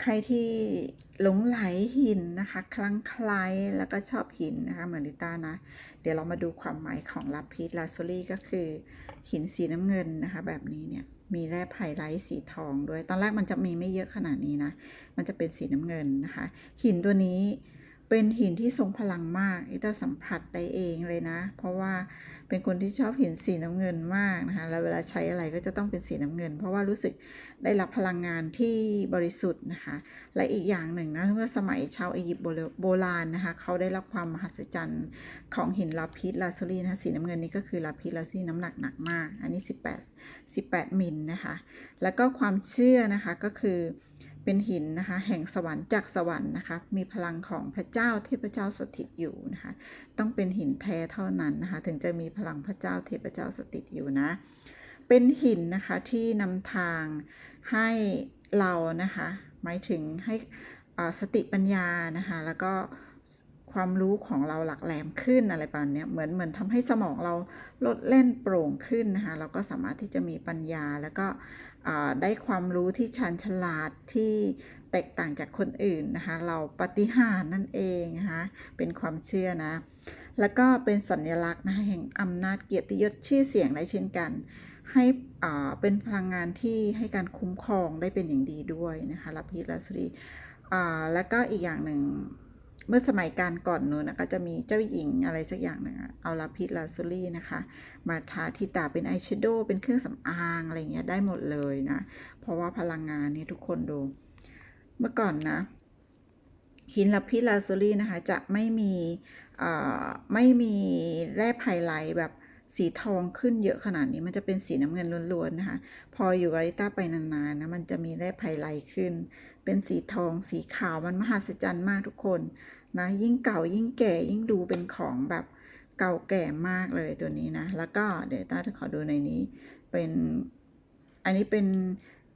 ใครที่หลงไหลหินนะคะคลั่งไคล้แล้วก็ชอบหินนะคะเหมือนลิต้านะ เดี๋ยวเรามาดูความหมายของลาพิสลาโซลี่ก็คือ หินสีน้ำเงินนะคะ แบบนี้เนี่ยมีแร่ไพไลท์สีทองด้วย ตอนแรกมันจะมีไม่เยอะขนาดนี้นะ มันจะเป็นสีน้ำเงินนะคะ หินตัวนี้ เป็นหินที่ทรงพลังมากอิตาสัมผัสได้เองเลยนะ เพราะว่าเป็นคนที่ชอบหินสีน้ำเงินมากนะคะแล้วเวลาใช้อะไรก็จะต้องเป็นสีน้ำเงิน เพราะว่ารู้สึกได้รับพลังงานที่บริสุทธิ์นะคะ และอีกอย่างหนึ่งนะเมื่อสมัยชาวอียิปต์โบราณนะคะเขาได้รับความมหัศจรรย์ของหินลาพิสลาโซลีนะะสีน้ำเงินนี่ก็คือลาพิสลาโซลีน้ำหนักหนักมาก อันนี้ 18 18มิลนะคะแล้วก็ความเชื่อนะคะก็คือ เป็นหินนะคะ แห่งสวรรค์จากสวรรค์นะคะ มีพลังของพระเจ้าเทพเจ้าสถิตอยู่นะคะ ต้องเป็นหินแท้เท่านั้นนะคะ ถึงจะมีพลังพระเจ้าเทพเจ้าสถิตอยู่นะ เป็นหินนะคะที่นำทางให้เรานะคะ หมายถึงให้สติปัญญานะคะ แล้วก็ความรู้ของเราหลักแหลมขึ้นอะไรประมาณนี้เหมือนเหมือนทำให้สมองเราลดเล่นโปร่งขึ้นนะคะ เราก็สามารถที่จะมีปัญญาแล้วก็ ได้ความรู้ที่ชันฉลาดที่แตกต่างจากคนอื่นนะคะ เราปฏิหารนั่นเองนะคะเป็นความเชื่อนะ แล้วก็เป็นสัญลักษณ์นะคะแห่งอำนาจเกียรติยศชื่อเสียงได้เช่นกัน ให้อ่าเป็นพลังงานที่ให้การคุ้มครองได้เป็นอย่างดีด้วยนะคะลพิลาสรีอ่าแล้วก็อีกอย่างหนึ่ง เมื่อสมัยการก่อนนู้นนะก็จะมีเจ้าหญิงอะไรสักอย่างนะเอาลาพิสลาซูลี่นะคะ มาทาที่ตาเป็นอายแชโดว์เป็นเครื่องสำอางอะไรเงี้ยได้หมดเลยนะ เพราะว่าพลังงานเนี่ยทุกคนดู เมื่อก่อนนะหินลาพิสลาซูลี่นะคะจะไม่มีไม่มีแร่ไพไลท์แบบ สีทองขึ้นเยอะขนาดนี้มันจะเป็นสีน้ำเงินล้วนๆนะคะ พออยู่กับลิต้าไปนานๆนะมันจะมีแร่ไพไลขึ้น เป็นสีทองสีขาวมันมหัศจรรย์มากทุกคนนะยิ่งเก่ายิ่งแก่ยิ่งดูเป็นของแบบเก่าแก่มากเลยตัวนี้นะ แล้วก็เดี๋ยวต้าจะขอดูในนี้เป็นอันนี้เป็น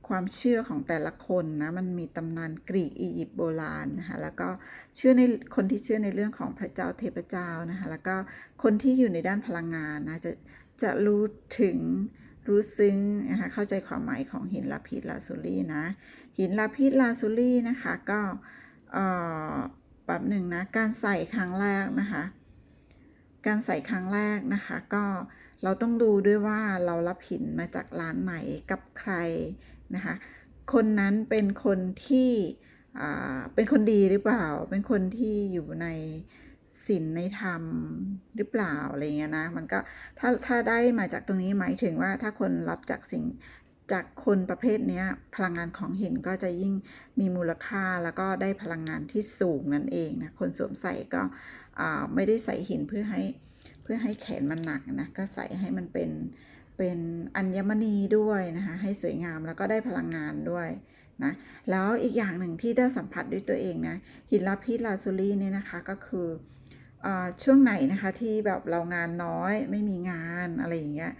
ความเชื่อของแต่ละคนนะมันมีตำนานกรีกอียิปต์โบราณนะคะแล้วก็เชื่อในคนที่เชื่อในเรื่องของพระเจ้าเทพเจ้านะคะแล้วก็คนที่อยู่ในด้านพลังงานนะจะจะรู้ถึงรู้ซึ้งนะคะเข้าใจความหมายของหินลาพิสลาซูลี่นะหินลาพิสลาซูลี่นะคะก็เอ่อแบบหนึ่งนะการใส่ครั้งแรกนะคะการใส่ครั้งแรกนะคะก็ เราต้องดูด้วยว่าเรารับหินมาจากร้านไหนกับใครนะคะ คนนั้นเป็นคนที่เป็นคนดีหรือเปล่า เป็นคนที่อยู่ในศีลในธรรมหรือเปล่าอะไรเงี้ยนะ มันก็ถ้าถ้าได้มาจากตรงนี้หมายถึงว่าถ้าคนรับจากสิ่งจากคนประเภทนี้พลังงานของหินก็จะยิ่งมีมูลค่าแล้วก็ได้พลังงานที่สูงนั่นเองนะ คนสวมใส่ก็ไม่ได้ใส่หินเพื่อให้ พื่อให้แขนมันหนักนะก็ใส่ให้มันเป็นเป็นอัญมณีด้วยนะคะให้สวยงามแล้วก็ได้พลังงานด้วยนะแล้วอีกอย่างหนึ่งที่ได้สัมผัสด้วยตัวเองนะหินลาพิสลาซูลีเนี่ยนะคะก็คืออาช่วงไหนนะคะที่แบบเรางานน้อยไม่มีงานอะไรอย่างเงี้ย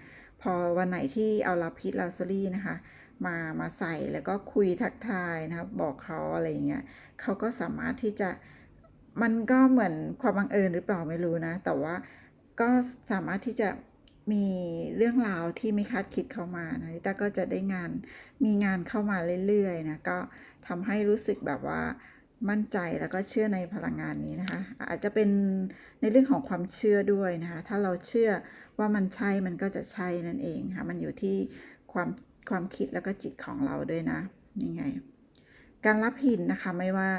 พอวันไหนที่เอาลาพิสลาซลี่นะคะมามาใส่แล้วก็คุยทักทายนะครับบอกเขาอะไรอย่างเงี้ยเขาก็สามารถที่จะมันก็เหมือนความบังเอิญหรือเปล่าไม่รู้นะแต่ว่า ก็สามารถที่จะมีเรื่องราวที่ไม่คาดคิดเข้ามานะลิต้าก็จะได้งานมีงานเข้ามาเรื่อยๆนะก็ทำให้รู้สึกแบบว่ามั่นใจแล้วก็เชื่อในพลังงานนี้นะคะ อาจจะเป็นในเรื่องของความเชื่อด้วยนะคะ ถ้าเราเชื่อว่ามันใช่มันก็จะใช่นั่นเองค่ะ มันอยู่ที่ความความคิดแล้วก็จิตของเราด้วยนะนี่ไง การรับหินนะคะไม่ว่า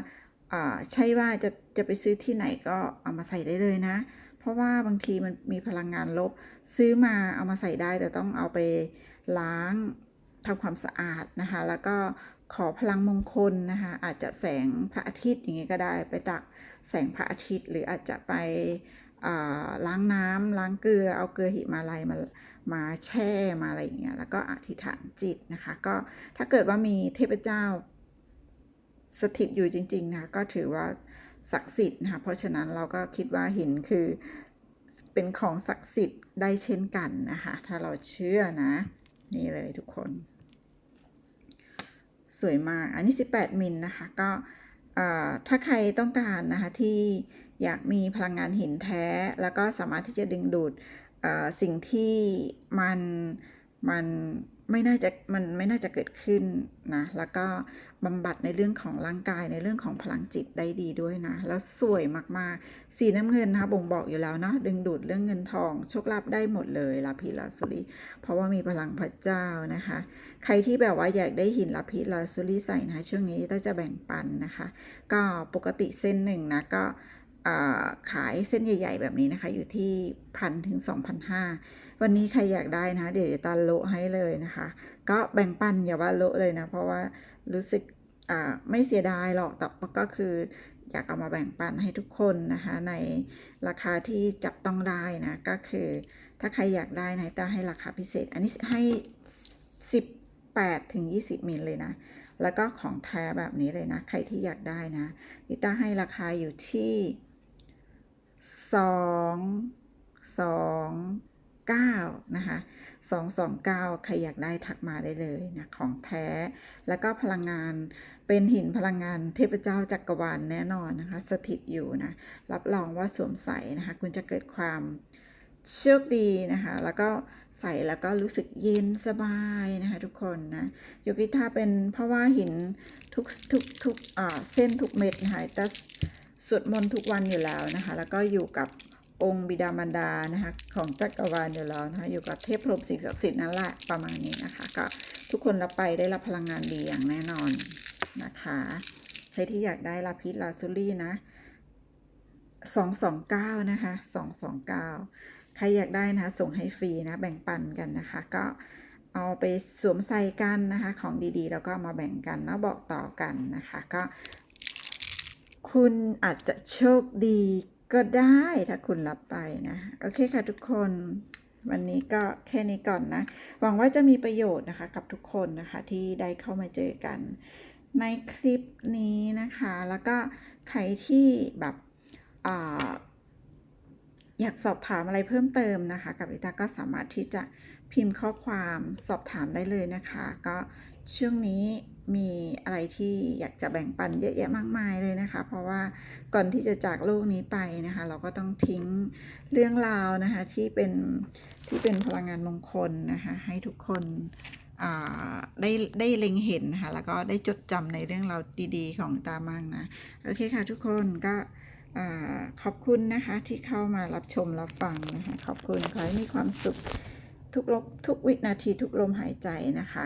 อ่าใช่ว่าจะจะไปซื้อที่ไหนก็เอามาใส่ได้เลยนะ เพราะว่าบางทีมันมีพลังงานลบ ซื้อมาเอามาใส่ได้แต่ต้องเอาไปล้างทำความสะอาดนะคะ แล้วก็ขอพลังมงคลนะคะ อาจจะแสงพระอาทิตย์อย่างเงี้ยก็ได้ไปดักแสงพระอาทิตย์ หรืออาจจะไปล้างน้ำล้างเกลือ เอาเกลือหิมาลัยมามาแช่มาอะไรอย่างเงี้ยแล้วก็อธิษฐานจิตนะคะ ก็ถ้าเกิดว่ามีเทพเจ้าสถิตอยู่จริง ๆ นะคะก็ถือว่า ศักดิ์สิทธิ์นะคะเพราะฉะนั้นเราก็คิดว่าหินคือเป็นของศักดิ์สิทธิ์ได้เช่นกันนะคะถ้าเราเชื่อนะ นี่เลยทุกคน สวยมาก อันนี้ 18 มิลนะคะก็ถ้าใครต้องการนะคะที่อยากมีพลังงานหินแท้ แล้วก็สามารถที่จะดึงดูดสิ่งที่มัน มันไม่น่าจะมันไม่น่าจะเกิดขึ้นนะ แล้วก็บำบัดในเรื่องของร่างกายในเรื่องของพลังจิตได้ดีด้วยนะ แล้วสวยมากๆ สีน้ำเงินนะคะบ่งบอกอยู่แล้วเนาะดึงดูดเรื่องเงินทอง โชคลาภได้หมดเลยลาพิลาสุริเพราะว่ามีพลังพระเจ้านะคะ ใครที่แบบว่าอยากได้หินลาพิลาสุริใส่นะช่วงนี้ก็จะแบ่งปันนะคะ ก็ปกติเส้นหนึ่งนะก็ ขายเส้นใหญ่ ๆ แบบนี้นะคะ อยู่ที่พันถึงสองพันห้าวันนี้ใครอยากได้นะ เดี๋ยวตาโลให้เลยนะคะ ก็แบ่งปันอย่าว่าโลเลยนะ เพราะว่ารู้สึกไม่เสียดายหรอกแต่ก็คืออยากเอามาแบ่งปันให้ทุกคนนะคะ ในราคาที่จับต้องได้นะ ก็คือถ้าใครอยากได้นะตาให้ราคาพิเศษ อันนี้ให้ 18ถึง20 มิลเลยนะแล้วก็ของแท้แบบนี้เลยนะ ใครที่อยากได้นะลิต้าให้ราคาอยู่ที่ สองสองเก้านะคะสองสองเก้าใครอยากได้ทักมาได้เลยนะของแท้ แล้วก็พลังงานเป็นหินพลังงานเทพเจ้าจักรวาลแน่นอนนะคะ สถิตอยู่นะ รับรองว่าสวมใส่นะคะ คุณจะเกิดความโชคดีนะคะ แล้วก็ใส่แล้วก็รู้สึกเย็นสบายนะคะทุกคนนะโยกิท่าเป็นเพราะว่าหินทุกทุกทุกเส้นทุกเม็ดนะคะ สวดมนต์ทุกวันอยู่แล้วนะคะ แล้วก็อยู่กับองค์บิดามารดานะคะของจักรวาลอยู่แล้วนะคะอยู่กับเทพพรหมสิ่งศักดิ์สิทธิ์นั่นแหละประมาณนี้นะคะ ก็ทุกคนรับไปได้รับพลังงานดีอย่างแน่นอนนะคะใครที่อยากได้ลาพิษลาซูรี่นะ229นะคะ229ใครอยากได้นะคะส่งให้ฟรีนะแบ่งปันกันนะคะ ก็เอาไปสวมใส่กันนะคะ ของดีๆ แล้วก็มาแบ่งกันแล้วบอกต่อกันนะคะ ก็ คุณอาจจะโชคดีก็ได้ถ้าคุณรับไปนะ โอเคค่ะทุกคนวันนี้ก็แค่นี้ก่อนนะ หวังว่าจะมีประโยชน์นะคะกับทุกคนนะคะที่ได้เข้ามาเจอกัน ในคลิปนี้นะคะ แล้วก็ใครที่แบบออยากสอบถามอะไรเพิ่มเติมนะคะ กับอิตาก็สามารถที่จะพิมพ์ข้อความสอบถามได้เลยนะคะ ก็ช่วงนี้ มีอะไรที่อยากจะแบ่งปันเยอะแยะมากมายเลยนะคะ เพราะว่าก่อนที่จะจากโลกนี้ไปนะคะ เราก็ต้องทิ้งเรื่องราวนะคะที่เป็นที่เป็นพลังงานมงคลนะคะให้ทุกคนได้ได้เล็งเห็นนะคะแล้วก็ได้จดจำในเรื่องราวดีๆ ของตามังนะโอเคค่ะทุกคนก็ขอบคุณนะคะที่เข้ามารับชมรับฟังนะคะขอบคุณขอให้มีความสุขทุกลบทุกวินาทีทุกลมหายใจนะคะ